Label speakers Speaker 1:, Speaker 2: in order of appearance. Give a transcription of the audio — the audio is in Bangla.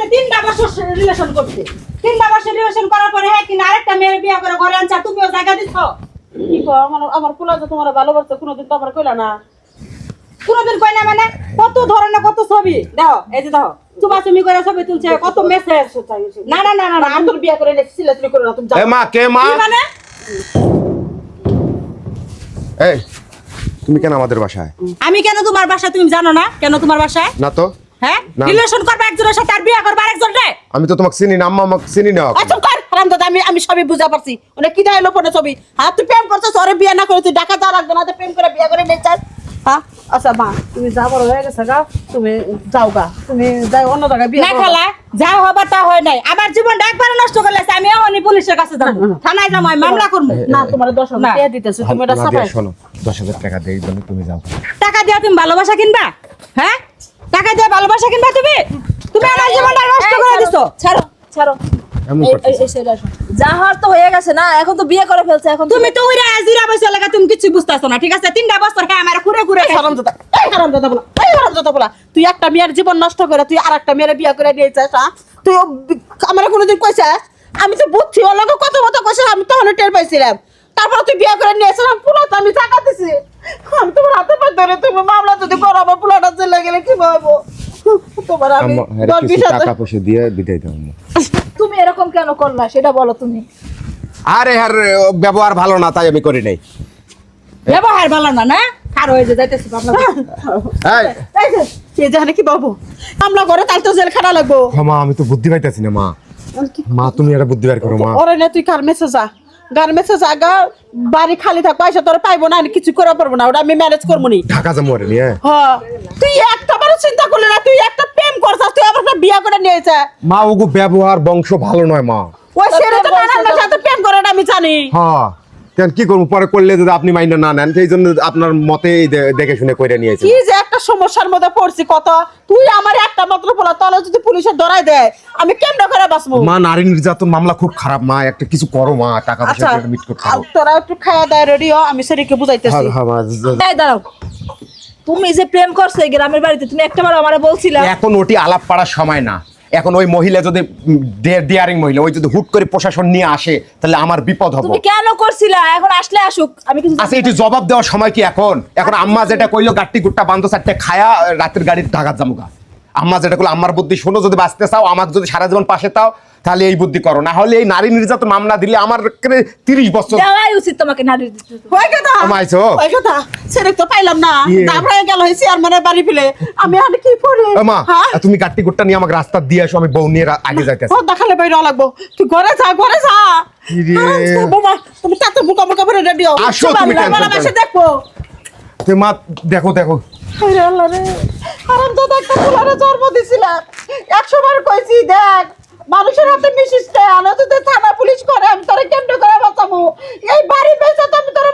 Speaker 1: সাথে তিনটা বছর রিলেশন তিনটা বছর রিলেশন করার পরে হ্যাঁ কিনা আরেকটা মেয়ের বিয়ে করে ঘরে আনছা তুমিও জায়গা
Speaker 2: কি আমার আমার পোলা যে তোমার ভালোবাসছে কোনোদিন তো আমার কইলা না।
Speaker 1: কোনোদিন কই না মানে কত ধরনের কত ছবি? দেখো এই যে দেখো চুমা করে ছবি তুলছে কত মেসেজ না না না না না
Speaker 2: আমি তোর বিয়ে করে না তুমি
Speaker 3: এ মা কে মা?
Speaker 1: মানে?
Speaker 3: এই তুমি কেন আমাদের বাসায়?
Speaker 1: আমি কেন তোমার বাসায় তুমি জানো না কেন তোমার বাসায়?
Speaker 3: না তো?
Speaker 1: হ্যাঁ। রিলেশন করবে একজনের সাথে আর বিয়ে করবে আরেকজন রে?
Speaker 3: আমি তো তোমাকে চিনি না আম্মা আমাকে চিনি না।
Speaker 2: আচ্ছা কর। হারাম দাদা আমি আমি সবই বুঝা পারছি। মানে কি দাইলো পড়ে ছবি? হ্যাঁ তুই প্রেম করছিস ওরে বিয়ে না করে তুই ঢাকা যা রাখবে না তুই প্রেম করে বিয়ে করে নিয়ে চাস হ্যাঁ? আচ্ছা মা তুমি যা বড় হয়ে গেছে গা তুমি যাও গা। তুমি যাই অন্য জায়গায় বিয়ে
Speaker 1: না। খালা যা হবার তা হয় নাই। আমার জীবনটা একবার নষ্ট করলে আমি এমনই পুলিশের কাছে যাব। থানায় যাব আমি মামলা করব।
Speaker 2: না তোমার দশ হাজার
Speaker 1: না।
Speaker 2: টাকা দিতেছি তুমি এটা সাফাই
Speaker 3: শোনো টাকা দেই তুমি যাও।
Speaker 1: টাকা দিয়ে তুমি ভালোবাসা কিনবা? হ্যাঁ? টাকা দিয়ে ভালোবাসা কিনবা তুমি? তুমি আমার জীবনটা নষ্ট করে দিছো।
Speaker 2: ছাড়ো ছাড়ো। তো হয়ে গেছে না এখন তো বিয়ে করে ফেলছে এখন
Speaker 1: তুমি তো উইরা জিরা বসে লাগা তুমি কিছু বুঝতেছো না ঠিক আছে? তিনটা বছর হ্যাঁ আমার ঘুরে ঘুরে খাইছো।
Speaker 2: হারামজাদা এই হারামজাদা বলা এই হারামজাদা বলা। তুই একটা মেয়ের জীবন নষ্ট করে তুই আর একটা মেয়ের বিয়ে করে হ্যাঁ? তুই আমার কোনোদিন কইছিস আমি তো বুঝছি ওর লগে কত মতো কইছিস আমি তখন টের পাইছিলাম। তারপর তুই বিয়ে করে নিয়ে এসেছিলাম পুরো তো আমি টাকা দিছি। আমি তোমার হাতে পা ধরে তুমি মামলা যদি চলে গেলে কি ভাবো? তোমার আমি
Speaker 3: টাকা পয়সা দিয়ে বিদায় দাও
Speaker 2: তুমি এরকম কেন করলা সেটা বলো তুমি।
Speaker 3: আরে হ্যাঁ ব্যবহার ভালো না তাই আমি করি নাই।
Speaker 1: ব্যবহার ভালো না না? খার হয়ে যাইতেছি
Speaker 3: এই।
Speaker 2: এই যে, কে জানে কি বাবু মামলা করে তাই তো লাগবো।
Speaker 3: মা আমি তো বুদ্ধি পাইতেছি না মা। মা তুমি একটা বুদ্ধি বের করো মা।
Speaker 2: ওরে না তুই গার্মেন্টসে যা গার্মেন্টসে যা গা বাড়ি খালি থাক পয়সা তোর পাইবো না আমি কিছু করে পারব না ওটা আমি ম্যানেজ করব নি।
Speaker 3: ঢাকা যাব নিয়ে
Speaker 2: হ্যাঁ। তুই একটা বারও চিন্তা করলি না তুই একটা প্রেম করছিস তুই আবার একটা বিয়া করে নিয়েছে
Speaker 3: মা ওগো ব্যবহার বংশ ভালো নয় মা।
Speaker 2: ওই সেরে তো নানার সাথে প্রেম করে না আমি জানি।
Speaker 3: হ্যাঁ। কেন কি করব? পরে করলে যদি আপনি মাইন্ড না নেন সেই জন্য আপনার মতে দেখে শুনে করে নিয়েছে
Speaker 2: কি যে একটা সমস্যার মধ্যে পড়ছি কত? তুই আমার একটা মাত্র বলা তাহলে যদি পুলিশে ধরাই দেয় আমি কেমন করে বাঁচবো?
Speaker 3: মা নারী নির্যাতন মামলা খুব খারাপ মা একটা কিছু করো মা টাকা পয়সা
Speaker 2: আচ্ছা
Speaker 3: মিট করতে হবে।
Speaker 2: তোরা একটু খাওয়া দাওয়া রেডিও আমি সেদিকে বুঝাইতেছি।
Speaker 3: হ্যাঁ, হ্যাঁ,
Speaker 4: দাঁড়াও। তুমি যে প্রেম করছ গ্রামের বাড়িতে তুমি একটাবার আমারে বলছিলা
Speaker 3: এখন ওটি আলাপ পাড়ার সময় না। এখন ওই মহিলা যদি ডিয়ারিং মহিলা ওই যদি হুট করে প্রশাসন নিয়ে আসে তাহলে আমার বিপদ হবে।
Speaker 4: তুমি কেন করছিলা? এখন আসলে আসুক আমি কিছু
Speaker 3: আচ্ছা এটি জবাব দেওয়ার সময় কি এখন? এখন আম্মা যেটা কইলো গাট্টি গুট্টা বান্ধ চারটে খায়া রাতের গাড়ির ঢাকা জামুগা আম্মা যেটা কইলো আম্মার বুদ্ধি শোনো যদি বাঁচতে চাও আমাকে যদি সারা জীবন পাশে তাও তাহলে এই বুদ্ধি করো। না হলে এই নারী নির্যাতন মামলা দিলে আমার তিরিশ বছর
Speaker 4: দেওয়াই উচিত তোমাকে নারী
Speaker 3: কমাইছো?
Speaker 2: কথা সেদিক তো। পাইলাম না। তারপরে গেল হয়েছে আর মানে বাড়ি ফেলে। আমি আর কি করি?
Speaker 3: ও মা
Speaker 2: হ্যাঁ?
Speaker 3: তুমি গাট্টি গুট্টা নিয়ে আমাকে রাস্তা দিয়ে আসো আমি বউ নিয়ে আগে যাইতেছি।
Speaker 2: ও দেখালে বাইরে লাগবো। তুই ঘরে যা ঘরে যা।
Speaker 3: ইরে।
Speaker 2: আরামসে বোমা, তুমি তাতে মুখা মুখা ভরে রেডিও
Speaker 3: আসো তুমি টেনশন
Speaker 2: দেখব
Speaker 3: তুই মা দেখো দেখো।
Speaker 2: আরে আল্লাহ রে। আরাম তো একটা ফুলারে জন্ম দিছিলাম। একশো বার কইছি দেখ। মানুষের হাতে মিশিস আলো যদি থানা পুলিশ করে, আমি তোরে কেন্দ্র করে বাঁচাবো। এই বাড়ি বেঁচে তো আমি তোরে